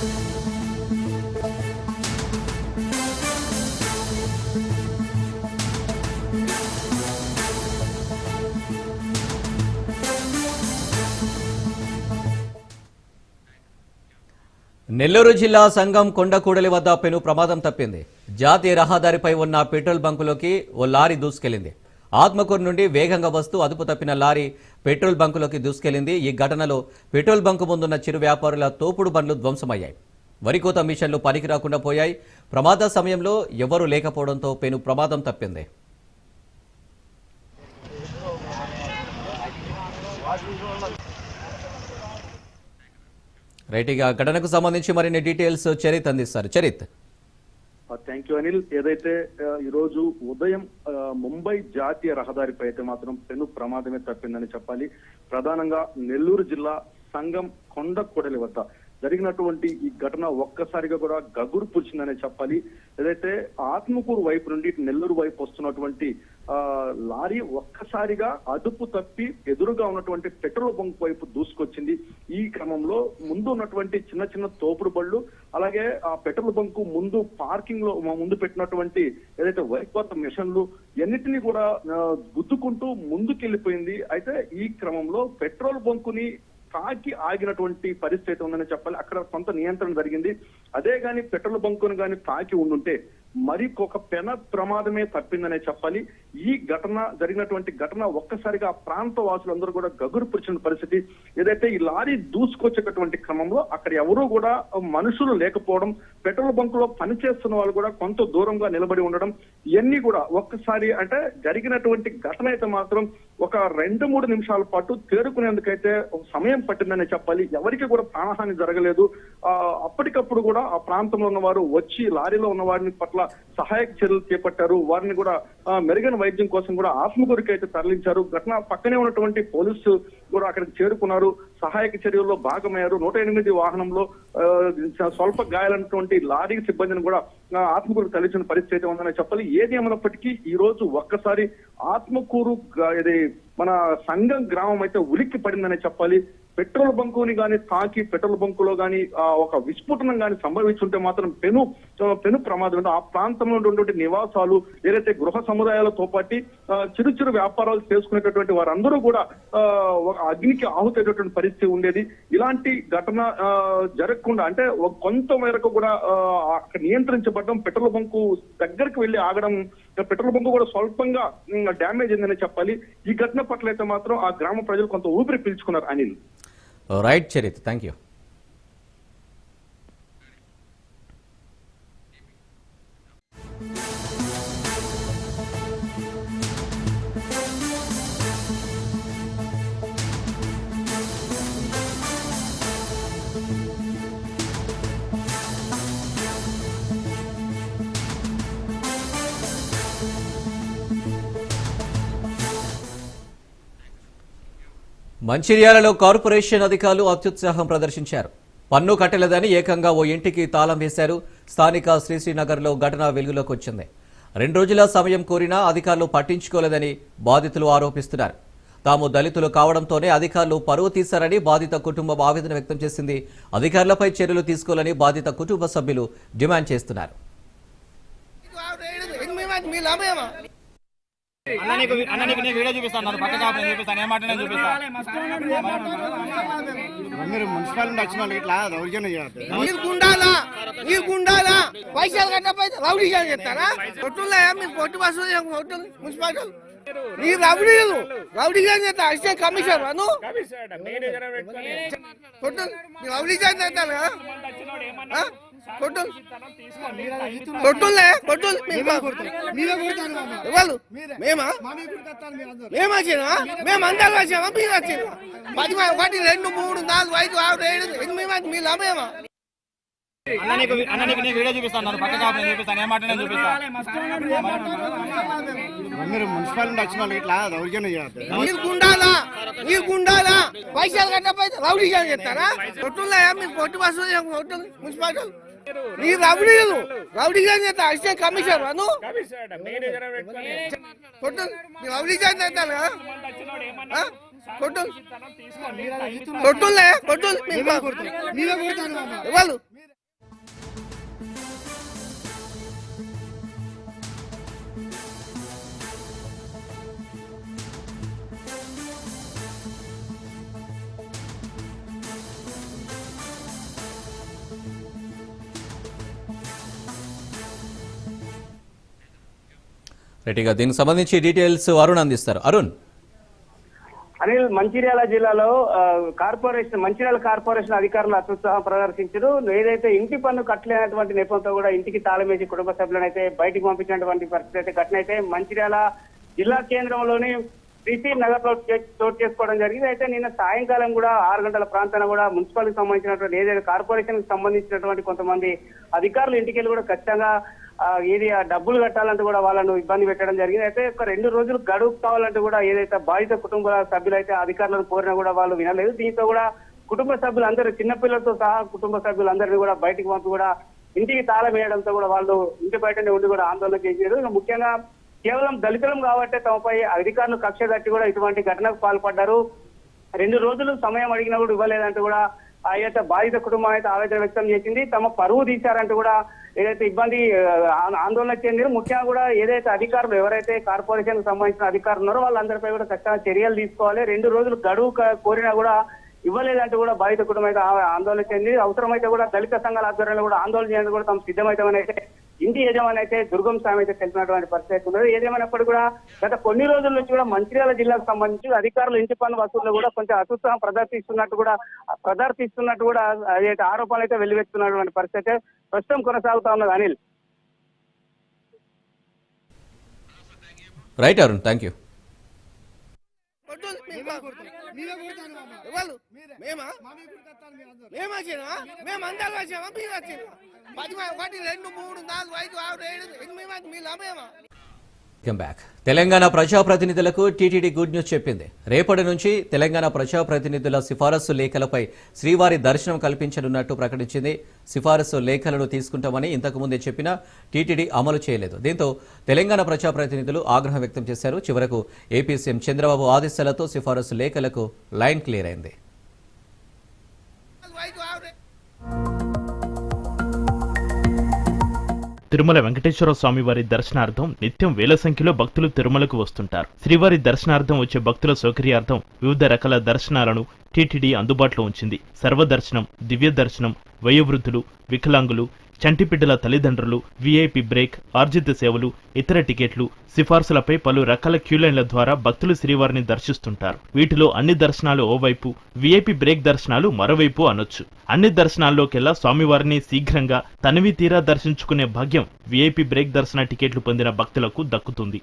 నెల్లూరు జిల్లా సంఘం కొండకూడలి వద్ద పెను ప్రమాదం తప్పింది. జాతీయ రహదారిపై ఉన్న పెట్రోల్ బంకులోకి ఓ లారీ దూసుకెళ్ళింది ఆత్మకూరు నుండి వేగంగా వస్తూ అదుపు తప్పిన లారీ పెట్రోల్ బంకులోకి దూసుకెళ్ళింది ఈ ఘటనలో పెట్రోల్ బంకు ముందున్న చిరు వ్యాపారుల తోపుడు బండ్లు ధ్వంసమయ్యాయి. వరికోత మిషన్లు పనికి రాకుండా పోయాయి. ప్రమాద సమయంలో ఎవరూ లేకపోవడంతో పెను ప్రమాదం తప్పింది. రైట్ ఇక ఘటనకు సంబంధించి మరిన్ని డీటెయిల్స్ చరిత్ అందిస్తారు. చరిత్. థ్యాంక్ యూ అనిల్ ఏదైతే ఈరోజు ఈ రోజు ఉదయం ముంబై జాతీయ రహదారిపై అయితే మాత్రం పెను ప్రమాదమే తప్పిందని చెప్పాలి. ప్రధానంగా నెల్లూరు జిల్లా సంగం కొండ కొడలి వద్ద జరిగినటువంటి ఈ ఘటన ఒక్కసారిగా కూడా గగురు పుచ్చిందనే చెప్పాలి. ఏదైతే ఆత్మకూరు వైపు నుండి నెల్లూరు వైపు వస్తున్నటువంటి లారీ ఒక్కసారిగా అదుపు తప్పి ఎదురుగా ఉన్నటువంటి పెట్రోల్ బంక్ వైపు దూసుకొచ్చింది. ఈ క్రమంలో ముందు ఉన్నటువంటి చిన్న చిన్న తోపుడు బళ్ళు అలాగే ఆ పెట్రోల్ బంకు ముందు పార్కింగ్లో ముందు పెట్టినటువంటి ఏదైతే వైకోత మిషన్లు ఎన్నిటిని కూడా గుద్దుకుంటూ ముందుకెళ్ళిపోయింది అయితే ఈ క్రమంలో పెట్రోల్ బంకుని తాకి ఆగినటువంటి పరిస్థితి ఉందని చెప్పాలి. అక్కడ కొంత నియంత్రణ జరిగింది. అదే గాని పెట్రోల్ బంకును గాని తాకి ఉండుంటే మరి ఒక పెన ప్రమాదమే తప్పిందనే చెప్పాలి. ఈ ఘటన జరిగినటువంటి ఘటన ఒక్కసారిగా ఆ ప్రాంత వాసులందరూ కూడా గగురు పురిచిన పరిస్థితి. ఏదైతే ఈ లారీ దూసుకొచ్చేటటువంటి క్రమంలో అక్కడ ఎవరూ కూడా మనుషులు లేకపోవడం పెట్రోల్ బంకులో పనిచేస్తున్న వాళ్ళు కూడా కొంత దూరంగా నిలబడి ఉండడం ఇవన్నీ కూడా ఒక్కసారి అంటే జరిగినటువంటి ఘటన అయితే మాత్రం ఒక రెండు మూడు నిమిషాల పాటు తేరుకునేందుకైతే సమయం పట్టిందనే చెప్పాలి. ఎవరికి కూడా ప్రాణహాని జరగలేదు. అప్పటికప్పుడు కూడా ఆ ప్రాంతంలో ఉన్న వారు వచ్చి లారీలో ఉన్న వారిని పట్ల సహాయక చర్యలు చేపట్టారు. వారిని కూడా మెరుగైన వైద్యం కోసం కూడా ఆత్మకూరికి అయితే తరలించారు. ఘటన పక్కనే ఉన్నటువంటి పోలీసు కూడా అక్కడికి చేరుకున్నారు. సహాయక చర్యల్లో భాగమయ్యారు. నూట ఎనిమిది వాహనంలో ఆ, స్వల్ప గాయాలైనటువంటి లారీ సిబ్బందిని కూడా ఆత్మకూరు తరలించిన పరిస్థితి అయితే ఉందని చెప్పాలి. ఏది ఏమైనప్పటికీ ఈ రోజు ఒక్కసారి ఆత్మకూరు ఇది మన సంఘం గ్రామం అయితే ఉలిక్కి పడిందనే చెప్పాలి. పెట్రోల్ బంకుని గాని తాకి పెట్రోల్ బంకులో లో ఆ, ఒక విస్ఫోటనం సంభవించి సంభవించుంటే మాత్రం పెను పెను ప్రమాదం. ఆ ప్రాంతంలో ఉన్నటువంటి నివాసాలు ఏదైతే గృహ సముదాయాలతో పాటు చిరు చిరు వ్యాపారాలు చేసుకునేటటువంటి వారందరూ కూడా ఒక అగ్నికి ఆహుతైనటువంటి పరిస్థితి ఉండేది. ఇలాంటి ఘటన ఆ, జరగకుండా అంటే కొంత మేరకు కూడా అక్కడ నియంత్రించబడడం పెట్రోల్ బంకు దగ్గరికి వెళ్ళి ఆగడం పెట్రోల్ బంకు కూడా స్వల్పంగా డ్యామేజ్ అయిందని చెప్పాలి. ఈ ఘటన పట్ల అయితే మాత్రం ఆ గ్రామ ప్రజలు కొంత ఊపిరి పీల్చుకున్నారు Anil. Right Charith thank you మంచిర్యాలలో కార్పొరేషన్ అధికారులు అత్యుత్సాహం ప్రదర్శించారు. పన్ను కట్టలేదని ఏకంగా ఓ ఇంటికి తాళం వేశారు. స్థానిక శ్రీశ్రీనగర్లో ఘటన వెలుగులోకి వచ్చింది రెండు రోజుల సమయం కోరినా అధికారులు పట్టించుకోలేదని బాధితులు ఆరోపిస్తున్నారు. తాము దళితులు కావడంతోనే అధికారులు పరువు తీశారని బాధిత కుటుంబం ఆవేదన వ్యక్తం చేసింది. అధికారులపై చర్యలు తీసుకోవాలని బాధిత కుటుంబ సభ్యులు డిమాండ్ చేస్తున్నారు. అన్న నీకు అన్న నీకు నేను వీడియో చూపిస్తాను పక్క కాపు నేను చూపిస్తాను. ఏమాట నేను చూపిస్తాను మీరు మున్సిపాలిటీ వచ్చిన వాళ్ళకి ఇట్లా దౌర్జన్యం చేయొద్దు మీరు గుండాలా? మీరు గుండాలా? పైసలు కట్టకపోతే రౌడీ చెప్తారా కొట్టులే మీరు కొట్టు బస్సు కొట్టు? మున్సిపాలిటీ మీరు రౌడీ రౌడీ చేస్తా. అసిస్టెంట్ కమిషనర్ అను రౌడీ చేస్తారు కదా? ఆ? కొట్టు. కొట్టులే మామ. మేమా. మేము వచ్చినా మేము అందరం వచ్చామా మీరు వచ్చినా పది ఒకటి రెండు మూడు నాలుగు ఐదు ఆరు ఏడు ఎనిమిది మంది. మీ లాభమేమా అన్న నీకు అన్న నీకు నేను వీడియో చూపిస్తాను నన్ను పక్క చూపిస్తాను. ఏమాట నేను చూపిస్తాను మీరు మున్సిపాలిటీ వచ్చిన వాళ్ళకి ఇట్లా దౌర్జన్యం మీరు గుండాలా? పైసలు కట్టకపోతే రౌడీ చెప్తారా? కొట్టులే మీరు కొట్టు బస్సు కొట్టు మున్సిపాలిటీ మీరు రౌడీ రౌడీ చేస్తా. అసిస్టెంట్ కమిషనర్ అను కొట్టు. రౌడీ చేస్తారు కదా? కొట్టు. కొట్టులే కొట్టు. మీరే కొడతారు దీనికి సంబంధించి డీటెయిల్స్ అరుణ్ అందిస్తారు. అరుణ్. అనిల్ మంచిర్యాల జిల్లాలో కార్పొరేషన్ మంచిర్యాల కార్పొరేషన్ అధికారులు అత్యుత్సాహం ప్రదర్శించారు ఏదైతే ఇంటి పన్ను కట్టలేనటువంటి నేపథ్యంతో కూడా ఇంటికి తాళం వేసి కుటుంబ సభ్యులనైతే బయటకు బయటికి పంపించినటువంటి పరిస్థితి అయితే ఘటన మంచిర్యాల జిల్లా కేంద్రంలోని సిసి నగర్లో చోటు చేసుకోవడం జరిగింది. అయితే నిన్న సాయంకాలం కూడా ఆరు గంటల ప్రాంతాన కూడా మున్సిపాలిటీకి సంబంధించినటువంటి ఏదైతే కార్పొరేషన్కి సంబంధించినటువంటి కొంతమంది అధికారులు ఇంటికెళ్ళి కూడా ఖచ్చితంగా ఏది ఆ డబ్బులు కట్టాలంటే కూడా వాళ్ళను ఇబ్బంది పెట్టడం జరిగింది. అయితే ఒక రెండు రోజులు గడువు కావాలంటే కూడా ఏదైతే బాధిత కుటుంబ సభ్యులైతే అధికారులను కోరినా కూడా వాళ్ళు వినలేదు. దీంతో కూడా కుటుంబ సభ్యులందరూ చిన్నపిల్లలతో సహా కుటుంబ సభ్యులందరినీ కూడా బయటికి పంపి కూడా ఇంటికి తాళం వేయడంతో కూడా వాళ్ళు ఇంటి బయటనే ఉండి కూడా ఆందోళన చేశారు. ముఖ్యంగా కేవలం దళితులం కాబట్టి తమపై అధికారులు కక్ష కట్టి కూడా ఇటువంటి ఘటనకు పాల్పడ్డారు. రెండు రోజులు సమయం అడిగినా కూడా ఇవ్వలేదంటూ కూడా ఆ యొక్క బాధిత కుటుంబం అయితే ఆవేదన వ్యక్తం చేసింది. తమ పరువు తీశారంటూ కూడా ఏదైతే ఇబ్బంది ఆందోళన చెందిన ముఖ్యంగా కూడా ఏదైతే అధికారులు ఎవరైతే కార్పొరేషన్కి సంబంధించిన అధికారులు ఉన్నారో వాళ్ళందరిపై కూడా చక్కగా చర్యలు తీసుకోవాలి. రెండు రోజులు గడువు కోరినా కూడా ఇవ్వలేదంటూ కూడా బాధిత కుటుంబం అయితే ఆందోళన చెంది అవసరమైతే కూడా దళిత సంఘాల ఆధ్వర్యంలో కూడా ఆందోళన చేయడానికి కూడా తమ సిద్ధమైతామని అయితే ఇంటి యజమాని అయితే దుర్గం స్వామి అయితే తెలిసినటువంటి పరిస్థితి ఉన్నది. ఏదేమైనప్పుడు కూడా గత కొన్ని రోజుల నుంచి కూడా మంచిర్యాల జిల్లాకు సంబంధించి అధికారులు ఇంటి పన్ను వసూలు కూడా కొంచెం అత్యుత్సాహం ప్రదర్శిస్తున్నట్టు కూడా ప్రదర్శిస్తున్నట్టు కూడా అదైతే ఆరోపణలు అయితే వెల్లువెత్తున్నటువంటి పరిస్థితి అయితే ప్రస్తుతం కొనసాగుతా ఉన్నది. Anil. Right Arun thank you మామ. ఎవరు మేమా. మేము వచ్చినా మేము అందరు వచ్చామా మీరు వచ్చినా పది ఒకటి రెండు మూడు నాలుగు ఐదు ఆరు ఏడు ఎనిమిది మేమా వెల్కమ్ బ్యాక్ తెలంగాణ ప్రజాప్రతినిధులకు టీటీడీ గుడ్ న్యూస్ చెప్పింది. రేపటి నుంచి తెలంగాణ ప్రజాప్రతినిధుల సిఫారసు లేఖలపై శ్రీవారి దర్శనం కల్పించనున్నట్టు ప్రకటించింది. సిఫారసు లేఖలను తీసుకుంటామని ఇంతకుముందే చెప్పినా టీటీడీ అమలు చేయలేదు. దీంతో తెలంగాణ ప్రజాప్రతినిధులు ఆగ్రహం వ్యక్తం చేశారు. చివరకు ఏపీ సీఎం చంద్రబాబు ఆదేశాలతో సిఫారసు లేఖలకు లైన్ క్లియర్ అయింది. తిరుమల వెంకటేశ్వర స్వామి వారి దర్శనార్థం నిత్యం వేల సంఖ్యలో భక్తులు తిరుమలకు వస్తుంటారు. శ్రీవారి దర్శనార్థం వచ్చే భక్తుల సౌకర్యార్థం వివిధ రకాల దర్శనాలను టీటీడీ అందుబాటులో ఉంచింది. సర్వదర్శనం దివ్య దర్శనం వయోవృద్ధులు వికలాంగులు చంటిపిడ్డల తల్లిదండ్రులు వీఐపీ బ్రేక్ ఆర్జిత సేవలు ఇతర టికెట్లు సిఫార్సులపై పలు రకాల క్యూలైన్ల ద్వారా భక్తులు శ్రీవారిని దర్శిస్తుంటారు. వీటిలో అన్ని దర్శనాలు ఓవైపు వీఐపీ బ్రేక్ దర్శనాలు మరోవైపు అనొచ్చు. అన్ని దర్శనాల్లోకెల్లా స్వామివారిని శీఘ్రంగా తనివి తీరా దర్శించుకునే భాగ్యం వీఐపీ బ్రేక్ దర్శన టికెట్లు పొందిన భక్తులకు దక్కుతుంది.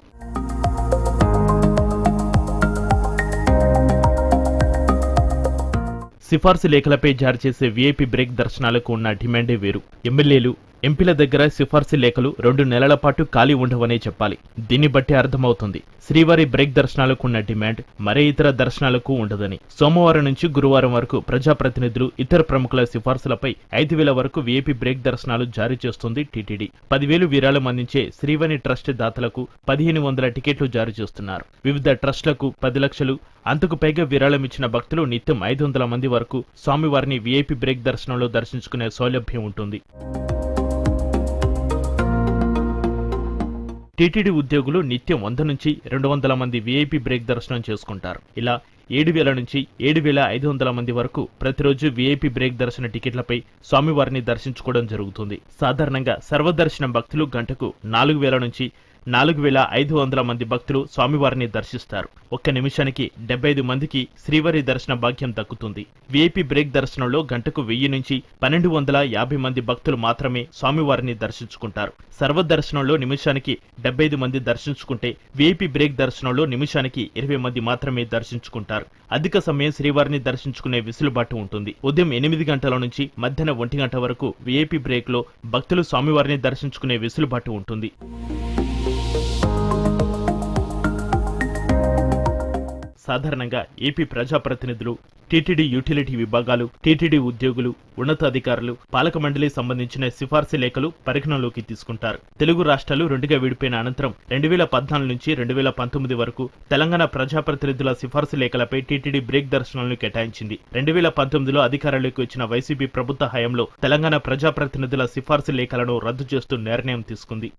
సిఫార్సు లేఖలపై జారీ చేసే వీఐపీ బ్రేక్ దర్శనాలకు ఉన్న డిమాండే వేరు. ఎమ్మెల్యేలు ఎంపీల దగ్గర సిఫార్సు లేఖలు రెండు నెలల పాటు ఖాళీ ఉండవనే చెప్పాలి. దీన్ని బట్టి అర్థమవుతుంది. శ్రీవారి బ్రేక్ దర్శనాలకు ఉన్న డిమాండ్ మరే ఇతర దర్శనాలకు ఉండదని. సోమవారం నుంచి గురువారం వరకు ప్రజాప్రతినిధులు ఇతర ప్రముఖుల సిఫార్సులపై ఐదు వేల వరకు వీఐపీ బ్రేక్ దర్శనాలు జారీ చేస్తుంది టీటీడీ. పదివేలు విరాళం అందించే శ్రీవాణి ట్రస్ట్ దాతలకు పదిహేను వందల టికెట్లు జారీ చేస్తున్నారు. వివిధ ట్రస్టులకు పది లక్షలు అంతకు పైగా విరాళం ఇచ్చిన భక్తులు నిత్యం ఐదు వందల మంది వరకు స్వామివారిని వీఐపీ బ్రేక్ దర్శనంలో దర్శించుకునే సౌలభ్యం ఉంటుంది. టీటీడీ ఉద్యోగులు నిత్యం వంద నుంచి రెండు వందల మంది వీఐపీ బ్రేక్ దర్శనం చేసుకుంటారు. ఇలా ఏడు వేల నుంచి ఏడు వేల ఐదు వందల మంది వరకు ప్రతిరోజు వీఐపీ బ్రేక్ దర్శన టికెట్లపై స్వామివారిని దర్శించుకోవడం జరుగుతుంది. సాధారణంగా సర్వదర్శనం భక్తులు గంటకు నాలుగు వేల నుంచి నాలుగు వేల ఐదు వందల మంది భక్తులు స్వామివారిని దర్శిస్తారు. ఒక్క నిమిషానికి డెబ్బై ఐదు మందికి శ్రీవారి దర్శన భాగ్యం దక్కుతుంది. వీఐపీ బ్రేక్ దర్శనంలో గంటకు వెయ్యి నుంచి పన్నెండు వందల యాభై మంది భక్తులు మాత్రమే స్వామివారిని దర్శించుకుంటారు. సర్వదర్శనంలో నిమిషానికి డెబ్బై ఐదు మంది దర్శించుకుంటే వీఐపీ బ్రేక్ దర్శనంలో నిమిషానికి ఇరవై మంది మాత్రమే దర్శించుకుంటారు. అధిక సమయం శ్రీవారిని దర్శించుకునే విసులుబాటు ఉంటుంది. ఉదయం ఎనిమిది గంటల నుంచి మధ్యాహ్నం ఒంటి గంట వరకు వీఐపీ బ్రేక్లో భక్తులు స్వామివారిని దర్శించుకునే వెసులుబాటు ఉంటుంది. సాధారణంగా ఏపీ ప్రజాప్రతినిధులు టీటీడీ యూటిలిటీ విభాగాలు టీటీడీ ఉద్యోగులు ఉన్నతాధికారులు పాలక మండలి సంబంధించిన సిఫార్సు లేఖలు పరిగణనలోకి తీసుకుంటారు. తెలుగు రాష్ట్రాలు రెండుగా విడిపోయిన అనంతరం రెండు వేల పద్నాలుగు నుంచి రెండు వేల పంతొమ్మిది వరకు తెలంగాణ ప్రజాప్రతినిధుల సిఫార్సు లేఖలపై టీటీడీ బ్రేక్ దర్శనాలను కేటాయించింది. రెండు వేల పంతొమ్మిదిలో అధికారంలోకి వచ్చిన వైసీపీ ప్రభుత్వ హయాంలో తెలంగాణ ప్రజాప్రతినిధుల సిఫార్సు లేఖలను రద్దు చేస్తూ నిర్ణయం తీసుకుంది.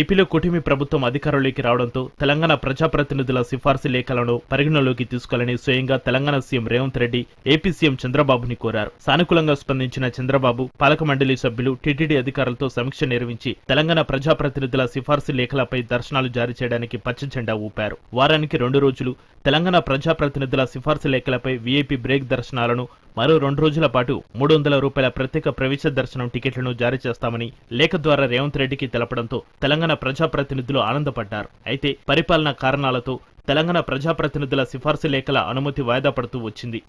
ఏపీలో కూటమి ప్రభుత్వం అధికారంలోకి రావడంతో తెలంగాణ ప్రజాప్రతినిధుల సిఫార్సు లేఖలను పరిగణలోకి తీసుకోవాలని స్వయంగా Telangana CM Revanth Reddy AP CM చంద్రబాబుని కోరారు. సానుకూలంగా స్పందించిన చంద్రబాబు పాలక మండలి సభ్యులు టీటీడీ అధికారులతో సమీక్ష నిర్వహించి తెలంగాణ ప్రజాప్రతినిధుల సిఫార్సు లేఖలపై దర్శనాలు జారీ చేయడానికి పచ్చజెండా ఊపారు. వారానికి రెండు రోజులు తెలంగాణ ప్రజాప్రతినిధుల సిఫార్సు లేఖలపై వీఐపీ బ్రేక్ దర్శనాలను మరో రెండు రోజుల పాటు మూడు వందల రూపాయల ప్రత్యేక ప్రవేశ దర్శనం టికెట్లను జారీ చేస్తామని లేఖ ద్వారా రేవంత్ రెడ్డికి తెలపడంతో తెలంగాణ ప్రజాప్రతినిధులు ఆనందపడ్డారు. అయితే పరిపాలనా కారణాలతో తెలంగాణ ప్రజాప్రతినిధుల సిఫార్సు లేఖల అనుమతి వాయిదా పడుతూ వచ్చింది.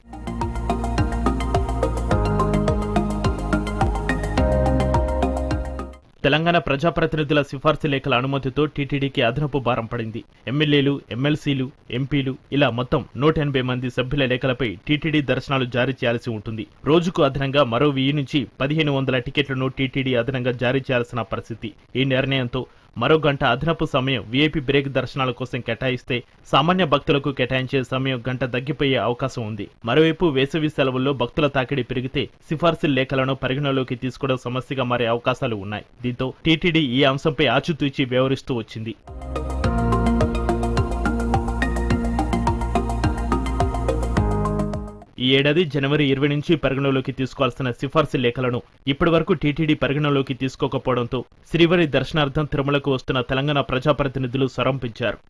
తెలంగాణ ప్రజాప్రతినిధుల సిఫార్సు లేఖల అనుమతితో టీటీడీకి అదనపు భారం పడింది. ఎమ్మెల్యేలు ఎమ్మెల్సీలు ఎంపీలు ఇలా మొత్తం నూట ఎనభై మంది సభ్యుల లేఖలపై టీటీడీ దర్శనాలు జారీ చేయాల్సి ఉంటుంది. రోజుకు అదనంగా మరో వెయ్యి నుంచి పదిహేను వందల టికెట్లను టీటీడీ అదనంగా జారీ చేయాల్సిన పరిస్థితి. ఈ నిర్ణయంతో మరో గంట అదనపు సమయం వీఐపీ బ్రేక్ దర్శనాల కోసం కేటాయిస్తే సామాన్య భక్తులకు కేటాయించే సమయం గంట తగ్గిపోయే అవకాశం ఉంది. మరోవైపు వేసవి సెలవుల్లో భక్తుల తాకిడి పెరిగితే సిఫార్సు లేఖలను పరిగణలోకి తీసుకోవడం సమస్యగా మారే అవకాశాలు ఉన్నాయి. దీంతో టీటీడీ ఈ అంశంపై ఆచితూచి వ్యవహరిస్తూ వచ్చింది. ఈ ఏడాది జనవరి ఇరవై నుంచి పరిగణలోకి తీసుకోవాల్సిన సిఫార్సు లేఖలను ఇప్పటి వరకు టీటీడీ పరిగణలోకి తీసుకోకపోవడంతో శ్రీవారి దర్శనార్థం తిరుమలకు వస్తున్న తెలంగాణ ప్రజాప్రతినిధులు స్వరం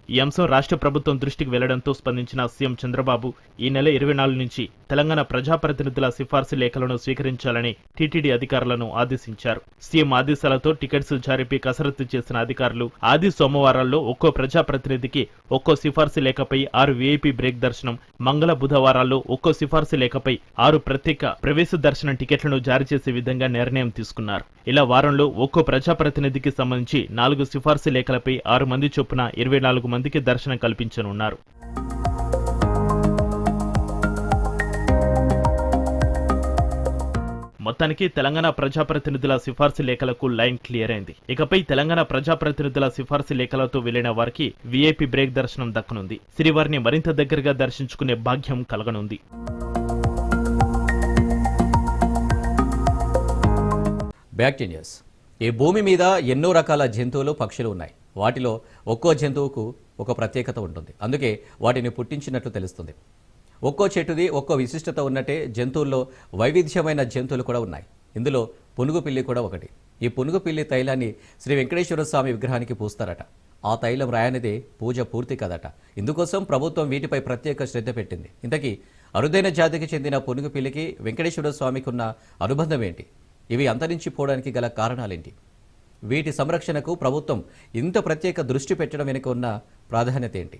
ఈ అంశం రాష్ట్ర ప్రభుత్వం దృష్టికి వెళ్ళడంతో స్పందించిన సీఎం చంద్రబాబు ఈ నెల ఇరవై నాలుగు నుంచి తెలంగాణ ప్రజాప్రతినిధుల సిఫార్సు లేఖలను స్వీకరించాలని టీటీడీ అధికారులను ఆదేశించారు. సీఎం ఆదేశాలతో టికెట్స్ జారీపై కసరత్తు చేసిన అధికారులు ఆది సోమవారాల్లో ఒక్కో ప్రజాప్రతినిధికి ఒక్కో సిఫార్సు లేఖపై ఆరు వీఐపీ బ్రేక్ దర్శనం మంగళ బుధవారాల్లో ఒక్కో సిఫార్సు సిఫార్సు లేఖపై ఆరు ప్రత్యేక ప్రవేశ దర్శనం టికెట్లను జారీ చేసే విధంగా నిర్ణయం తీసుకున్నారు. ఇలా వారంలో ఒక్కో ప్రజాప్రతినిధికి సంబంధించి నాలుగు సిఫార్సు లేఖలపై ఆరు మంది చొప్పున ఇరవై నాలుగు మందికి దర్శనం కల్పించనున్నారు. మొత్తానికి తెలంగాణ ప్రజాప్రతినిధుల సిఫార్సు లేఖలకు లైన్ క్లియర్ అయింది. ఇకపై తెలంగాణ ప్రజాప్రతినిధుల సిఫార్సు లేఖలతో వెళ్ళిన వారికి వీఐపీ బ్రేక్ దర్శనం దక్కనుంది. శ్రీవారిని మరింత దగ్గరగా దర్శించుకునే భాగ్యం కలగనుంది. బ్యాక్ న్యూస్ ఈ భూమి మీద ఎన్నో రకాల జంతువులు పక్షులు ఉన్నాయి. వాటిలో ఒక్కో జంతువుకు ఒక ప్రత్యేకత ఉంటుంది. అందుకే వాటిని పుట్టించినట్లు తెలుస్తుంది. ఒక్కో చెట్టుది ఒక్కో విశిష్టత ఉన్నట్టే జంతువుల్లో వైవిధ్యమైన జంతువులు కూడా ఉన్నాయి. ఇందులో పునుగు పిల్లి కూడా ఒకటి. ఈ పునుగు పిల్లి తైలాన్ని శ్రీ వెంకటేశ్వర స్వామి విగ్రహానికి పూస్తారట. ఆ తైలం రాయనిదే పూజ పూర్తి కదట. ఇందుకోసం ప్రభుత్వం వీటిపై ప్రత్యేక శ్రద్ధ పెట్టింది. ఇంతకీ అరుదైన జాతికి చెందిన పునుగు పిల్లికి వెంకటేశ్వర స్వామికి ఉన్న అనుబంధం ఏంటి? ఇవి అంతరించిపోవడానికి గల కారణాలేంటి? వీటి సంరక్షణకు ప్రభుత్వం ఇంత ప్రత్యేక దృష్టి పెట్టడం వెనుక ఉన్న ప్రాధాన్యత ఏంటి?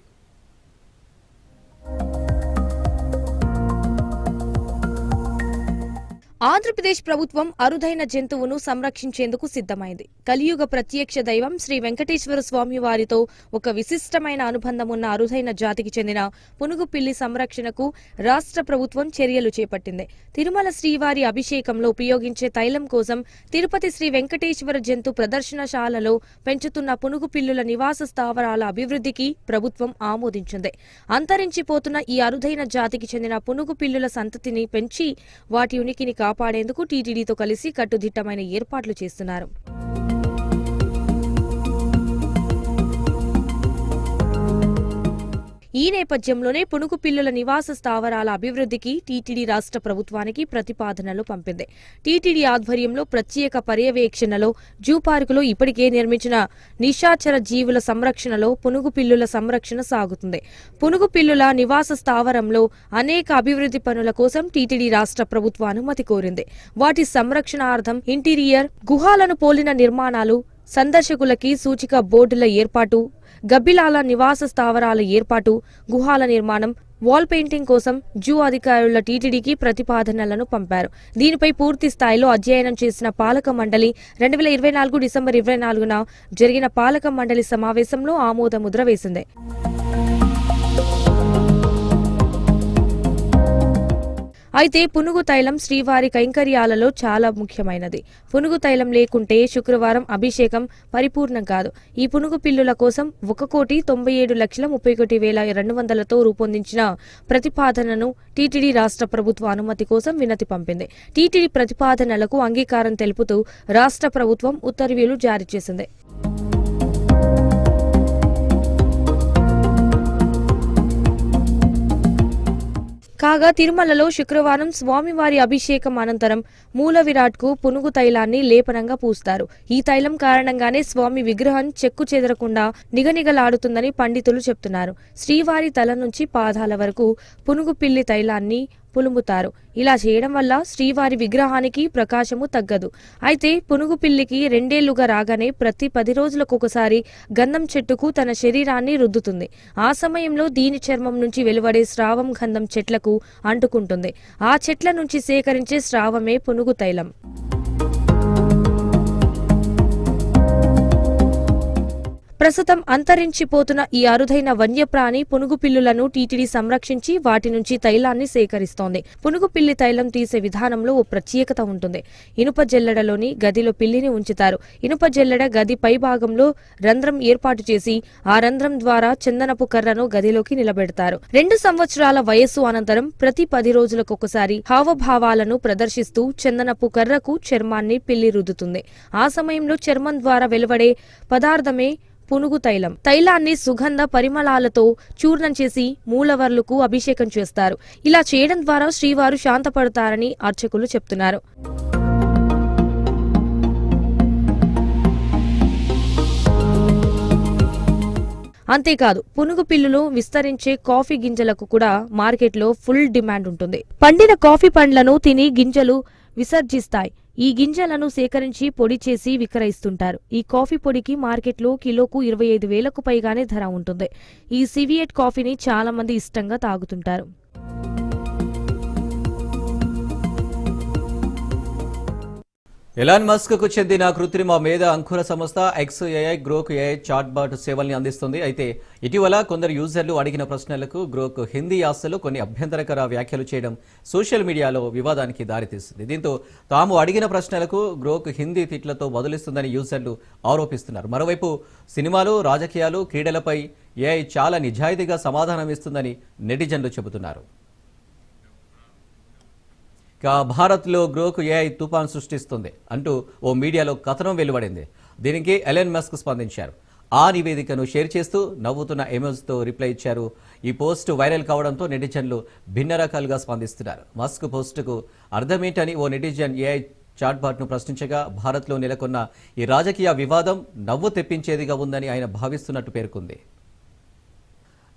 ఆంధ్రప్రదేశ్ ప్రభుత్వం అరుదైన జంతువును సంరక్షించేందుకు సిద్ధమైంది. కలియుగ ప్రత్యక్ష దైవం శ్రీ వెంకటేశ్వర స్వామి వారితో ఒక విశిష్టమైన అనుబంధం ఉన్న అరుదైన జాతికి చెందిన పునుగు పిల్లి సంరక్షణకు రాష్ట్ర ప్రభుత్వం చర్యలు చేపట్టింది. తిరుమల శ్రీవారి అభిషేకంలో ఉపయోగించే తైలం కోసం తిరుపతి శ్రీ వెంకటేశ్వర జంతు ప్రదర్శనశాలలో పెంచుతున్న పునుగు పిల్లుల నివాస స్థావరాల అభివృద్ధికి ప్రభుత్వం ఆమోదించింది. అంతరించిపోతున్న ఈ అరుదైన జాతికి చెందిన పునుగు పిల్లుల సంతతిని పెంచి వాటి ఉనికిని కాపాడేందుకు టీటీడీతో కలిసి కట్టుదిట్టమైన ఏర్పాట్లు చేస్తున్నారు. ఈ నేపథ్యంలోనే పునుగు పిల్లుల నివాస స్థావరాల అభివృద్ధికి టీటీడీ రాష్ట్ర ప్రభుత్వానికి ప్రతిపాదనలు పంపింది. టీటీడీ ఆధ్వర్యంలో ప్రత్యేక పర్యవేక్షణలో జూ పార్కులో ఇప్పటికే నిర్మించిన నిశాచర జీవుల సంరక్షణలో పునుగు పిల్లుల సంరక్షణ సాగుతుంది. పునుగు పిల్లుల నివాస స్థావరంలో అనేక అభివృద్ధి పనుల కోసం టీటీడీ రాష్ట్ర ప్రభుత్వ అనుమతి కోరింది. వాటి సంరక్షణార్థం ఇంటీరియర్ గుహాలను పోలిన నిర్మాణాలు సందర్శకులకి సూచిక బోర్డుల ఏర్పాటు గబ్బిలాల నివాస స్థావరాల ఏర్పాటు గుహాల నిర్మాణం వాల్ పెయింటింగ్ కోసం జూ అధికారుల టీటీడీకి ప్రతిపాదనలను పంపారు. దీనిపై పూర్తి స్థాయిలో అధ్యయనం చేసిన పాలక మండలి రెండు వేల ఇరవై నాలుగు డిసెంబర్ ఇరవై నాలుగున జరిగిన పాలక మండలి సమావేశంలో ఆమోద ముద్ర వేసింది. అయితే పునుగు తైలం శ్రీవారి కైంకర్యాలలో చాలా ముఖ్యమైనది. పునుగు తైలం లేకుంటే శుక్రవారం అభిషేకం పరిపూర్ణం కాదు. ఈ పునుగు పిల్లుల కోసం ఒక కోటి తొంభై ఏడు లక్షల ముప్పై ఒకటి వేల రెండు వందలతో రూపొందించిన ప్రతిపాదనను టీటీడీ రాష్ట్ర ప్రభుత్వ అనుమతి కోసం వినతి పంపింది. టీటీడీ ప్రతిపాదనలకు అంగీకారం తెలుపుతూ రాష్ట్ర ప్రభుత్వం ఉత్తర్వులు జారీ చేసింది. కాగా తిరుమలలో శుక్రవారం స్వామివారి అభిషేకం అనంతరం మూల విరాట్కు పునుగు తైలాన్ని లేపనంగా పూస్తారు. ఈ తైలం కారణంగానే స్వామి విగ్రహం చెక్కు చెదరకుండా నిగనిగలాడుతుందని పండితులు చెప్తున్నారు. శ్రీవారి తల నుంచి పాదాల వరకు పునుగు పిల్లి తైలాన్ని పులుముతారు ఇలా చేయడం వల్ల శ్రీవారి విగ్రహానికి ప్రకాశము తగ్గదు. అయితే పునుగు పిల్లికి రెండేళ్ళుగా రాగానే ప్రతి పది రోజులకొకసారి గంధం చెట్టుకు తన శరీరాన్ని రుద్దుతుంది. ఆ సమయంలో దీని చర్మం నుంచి వెలువడే స్రావం గంధం చెట్లకు అంటుకుంటుంది. ఆ చెట్ల నుంచి సేకరించే స్రావమే పునుగు తైలం. ప్రస్తుతం అంతరించిపోతున్న ఈ అరుదైన వన్యప్రాణి పునుగు పిల్లులను టీటీడీ సంరక్షించి వాటి నుంచి తైలాన్ని సేకరిస్తోంది. పునుగు పిల్లి తైలం తీసే విధానంలో ఓ ప్రత్యేకత ఉంటుంది. ఇనుప జల్లెడలోని గదిలో పిల్లిని ఉంచుతారు. ఇనుప జల్లెడ గది పై భాగంలో రంధ్రం ఏర్పాటు చేసి ఆ రంధ్రం ద్వారా చందనపు కర్రను గదిలోకి నిలబెడతారు. రెండు సంవత్సరాల వయస్సు అనంతరం ప్రతి పది రోజులకొకసారి హావభావాలను ప్రదర్శిస్తూ చందనపు కర్రకు చర్మాన్ని పిల్లి రుద్దుతుంది. ఆ సమయంలో చర్మం ద్వారా వెలువడే పదార్థమే పునుగు తైలం. తైలాన్ని సుగంధ పరిమళాలతో చూర్ణం చేసి మూలవర్లకు అభిషేకం చేస్తారు. ఇలా చేయడం ద్వారా శ్రీవారు శాంతపడతారని అర్చకులు చెప్తున్నారు. అంతేకాదు పునుగు పిల్లులు విస్తరించే కాఫీ గింజలకు కూడా మార్కెట్లో ఫుల్ డిమాండ్ ఉంటుంది. పండిన కాఫీ పండ్లను తిని గింజలు విసర్జిస్తాయి. ఈ గింజలను సేకరించి పొడి చేసి విక్రయిస్తుంటారు. ఈ కాఫీ పొడికి మార్కెట్లో కిలోకు ఇరవై ఐదు వేలకు పైగానే ధర ఉంటుంది. ఈ సివియట్ కాఫీని చాలా మంది ఇష్టంగా తాగుతుంటారు. ఎలాన్ మస్క్కు చెందిన కృత్రిమ మేధ అంకుర సంస్థ X AI Grok AI chatbot సేవల్ని అందిస్తుంది. అయితే ఇటీవల కొందరు యూజర్లు అడిగిన ప్రశ్నలకు గ్రోక్ హిందీ యాసలో కొన్ని అభ్యంతరకర వ్యాఖ్యలు చేయడం సోషల్ మీడియాలో వివాదానికి దారితీస్తుంది దీంతో తాము అడిగిన ప్రశ్నలకు గ్రోక్ హిందీ తిట్లతో బదులిస్తుందని యూజర్లు ఆరోపిస్తున్నారు. మరోవైపు సినిమాలు రాజకీయాలు క్రీడలపై ఏఐ చాలా నిజాయితీగా సమాధానం ఇస్తుందని నెటిజన్లు చెబుతున్నారు. ఇక భారత్లో గ్రోకు ఏఐ తుఫాన్ సృష్టిస్తుంది అంటూ ఓ మీడియాలో కథనం వెలువడింది. దీనికి ఎలెన్ మస్క్ స్పందించారు. ఆ నివేదికను షేర్ చేస్తూ నవ్వుతున్న ఎమోజ్తో రిప్లై ఇచ్చారు. ఈ పోస్ట్ వైరల్ కావడంతో నెటిజన్లు భిన్న రకాలుగా స్పందిస్తున్నారు. మస్క్ పోస్టుకు అర్థమేంటని ఓ నెటిజన్ ఏఐ చాట్బాట్ను ప్రశ్నించగా భారత్లో నెలకొన్న ఈ రాజకీయ వివాదం నవ్వు తెప్పించేదిగా ఉందని ఆయన భావిస్తున్నట్టు పేర్కొంది.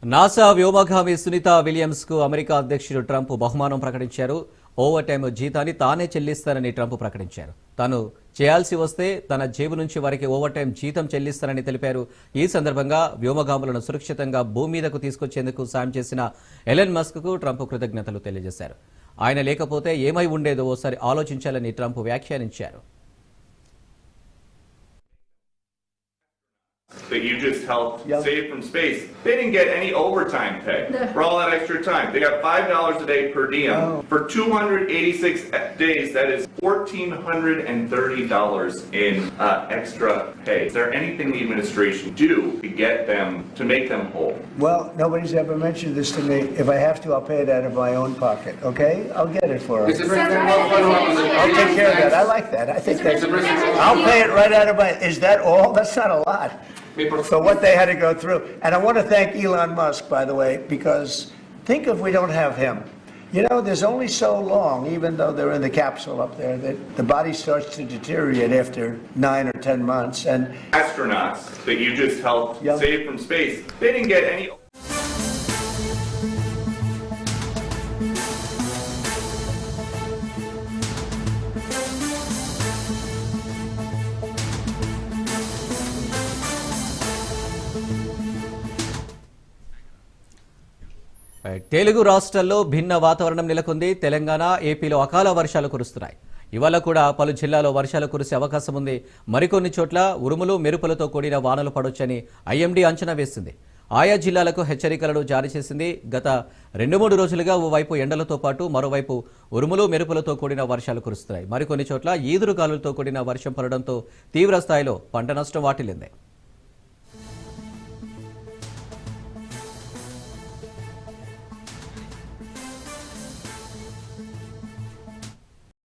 నాసా వ్యోమగామి సునీత విలియమ్స్కు అమెరికా అధ్యక్షుడు ట్రంప్ బహుమానం ప్రకటించారు. ఓవర్ టైమ్ జీతాన్ని తానే చెల్లిస్తానని ట్రంప్ ప్రకటించారు. తాను చేయాల్సి వస్తే తన జేబు నుంచి వారికి ఓవర్ టైం జీతం చెల్లిస్తారని తెలిపారు. ఈ సందర్భంగా వ్యోమగాములను సురక్షితంగా భూమి మీదకు తీసుకొచ్చేందుకు సాయం చేసిన ఎలెన్ మస్క్కు ట్రంప్ కృతజ్ఞతలు తెలియజేశారు. ఆయన లేకపోతే ఏమై ఉండేదో ఓసారి ఆలోచించాలని ట్రంప్ వ్యాఖ్యానించారు. That you just helped save from space. They didn't get any overtime pay for all that extra time. They got five dollars a day per diem for 286 days. That is 1,430 dollars in uh, extra pay. Is there anything the administration do to get them to make them whole? Well, nobody's ever mentioned this to me. If I have to, I'll pay it out of my own pocket, okay? I'll get it for her. I'll take care of that. I like that. I think that's, I'll pay it right out of my, is that all? That's not a lot. For what they had to go through. And I want to thank Elon Musk, by the way, because think if we don't have him. You know, there's only so long, even though they're in the capsule up there, that the body starts to deteriorate after nine or 10 months. And Astronauts that you just helped Yeah. save from space. They didn't get any. Telugu రాష్ట్రాల్లో భిన్న వాతావరణం నెలకొంది. తెలంగాణ ఏపీలో అకాల వర్షాలు కురుస్తున్నాయి. ఇవాళ కూడా పలు జిల్లాలో వర్షాలు కురిసే అవకాశం ఉంది. మరికొన్ని చోట్ల ఉరుములు మెరుపులతో కూడిన వానలు పడొచ్చని ఐఎండీ అంచనా వేసింది. ఆయా జిల్లాలకు హెచ్చరికలను జారీ చేసింది. గత రెండు మూడు రోజులుగా ఓవైపు ఎండలతో పాటు మరోవైపు ఉరుములు మెరుపులతో కూడిన వర్షాలు కురుస్తున్నాయి. మరికొన్ని చోట్ల ఈదురుగాలులతో కూడిన వర్షం పడడంతో తీవ్ర స్థాయిలో పంట నష్టం వాటిల్లింది.